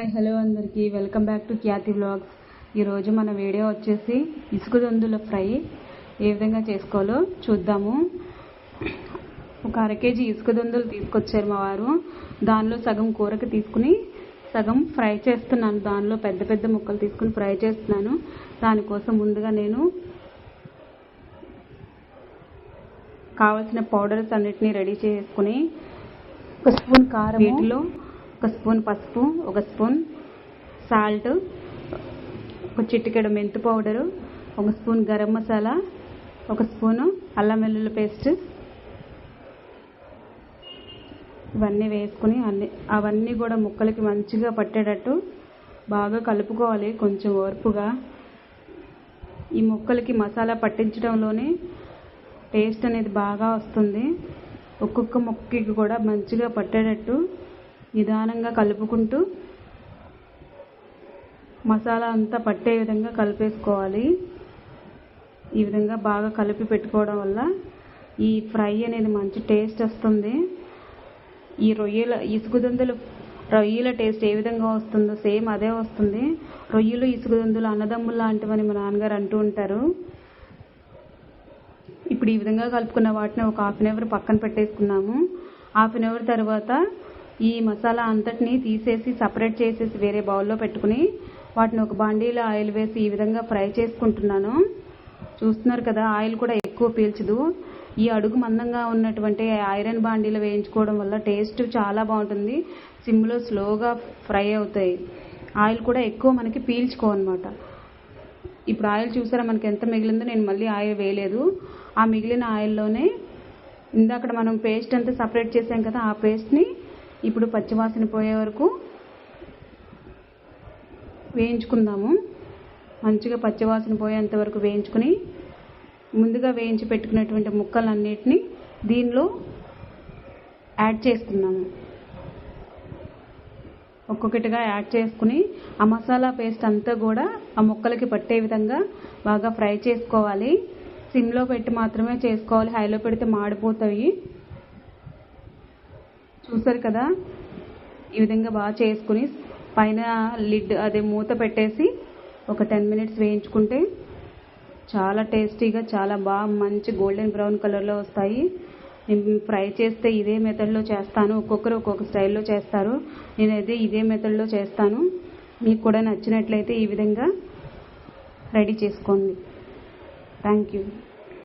Hi hello అందరికీ. Welcome back to Khyati blogs ఈరోజు మన వీడియో వచ్చేసి ఇసుకదొందుల ఫ్రై. ఏ విధంగా చేసుకోవాలో చూద్దాము. ఒక అర కేజీ ఇసుకదొందులు తీసుకొచ్చారు మా వారు. దానిలో సగం కూరకి తీసుకుని సగం ఫ్రై చేస్తున్నాను. దానిలో పెద్ద పెద్ద ముక్కలు తీసుకుని ఫ్రై చేస్తున్నాను. దానికోసం ముందుగా నేను కావలసిన పౌడర్స్ అన్నిటినీ రెడీ చేసుకుని ఒక స్పూన్ కారం వీటిలో ఒక స్పూన్ పసుపు ఒక స్పూన్ సాల్ట్ ఒక చిటికెడు మెంతు పౌడరు ఒక స్పూన్ గరం మసాలా ఒక స్పూను అల్లం వెల్లుల్లి పేస్ట్. ఇవన్నీ వేసుకుని అన్ని అవన్నీ కూడా ముక్కలకి మంచిగా పట్టేటట్టు బాగా కలుపుకోవాలి కొంచెం ఓర్పుగా. ఈ ముక్కలకి మసాలా పట్టించడంలోనే టేస్ట్ అనేది బాగా వస్తుంది. ఒక్కొక్క ముక్కకి కూడా మంచిగా పట్టేటట్టు నిదానంగా కలుపుకుంటూ మసాలా అంతా పట్టే విధంగా కలిపేసుకోవాలి. ఈ విధంగా బాగా కలిపి పెట్టుకోవడం వల్ల ఈ ఫ్రై అనేది మంచి టేస్ట్ వస్తుంది. ఈ రొయ్యల ఇసుగుదందులు రొయ్యల టేస్ట్ ఏ విధంగా వస్తుందో సేమ్ అదే వస్తుంది. రొయ్యలు ఇసుగుదందులు అన్నదమ్ములు లాంటివని మా నాన్నగారు అంటూ ఉంటారు. ఇప్పుడు ఈ విధంగా కలుపుకున్న వాటిని ఒక హాఫ్ అన్ అవర్ పక్కన పెట్టేసుకున్నాము. హాఫ్ అన్ అవర్ తర్వాత ఈ మసాలా అంతటిని తీసేసి సపరేట్ చేసేసి వేరే బౌల్లో పెట్టుకుని వాటిని ఒక బాండీలో ఆయిల్ వేసి ఈ విధంగా ఫ్రై చేసుకుంటున్నాను. చూస్తున్నారు కదా ఆయిల్ కూడా ఎక్కువ పీల్చదు. ఈ అడుగు మందంగా ఉన్నటువంటి ఐరన్ బాండీలో వేయించుకోవడం వల్ల టేస్ట్ చాలా బాగుంటుంది. సిమ్లో స్లోగా ఫ్రై అవుతాయి. ఆయిల్ కూడా ఎక్కువ మనకి పీల్చుకోవన్నమాట. ఇప్పుడు ఆయిల్ చూసారా మనకి ఎంత మిగిలిందో నేను మళ్ళీ ఆయిల్ వేయలేదు. ఆ మిగిలిన ఆయిల్లోనే ఇందాక మనం పేస్ట్ అంతా సపరేట్ చేసాం కదా ఆ పేస్ట్ని ఇప్పుడు పచ్చివాసన పోయే వరకు వేయించుకుందాము. మంచిగా పచ్చివాసన పోయేంత వరకు వేయించుకుని ముందుగా వేయించి పెట్టుకున్నటువంటి ముక్కలన్నిటిని దీనిలో యాడ్ చేసుకున్నాము ఒక్కొక్కటిగా యాడ్ చేసుకుని ఆ మసాలా పేస్ట్ అంతా కూడా ఆ ముక్కలకి పట్టే విధంగా బాగా ఫ్రై చేసుకోవాలి. సిమ్లో పెట్టి మాత్రమే చేసుకోవాలి. హైలో పెడితే మాడిపోతాయి. చూసారు కదా? ఈ విధంగా బాగా చేసుకుని పైన లిడ్ అదే మూత పెట్టేసి ఒక టెన్ మినిట్స్ వేయించుకుంటే చాలా టేస్టీగా చాలా బాగా మంచి గోల్డెన్ బ్రౌన్ కలర్లో వస్తాయి. నేను ఫ్రై చేస్తే ఇదే మెథడ్లో చేస్తాను. ఒక్కొక్కరు ఒక్కొక్క స్టైల్లో చేస్తారు. నేనైతే ఇదే మెథడ్లో చేస్తాను. మీకు కూడా నచ్చినట్లయితే ఈ విధంగా రెడీ చేసుకోండి. Thank you.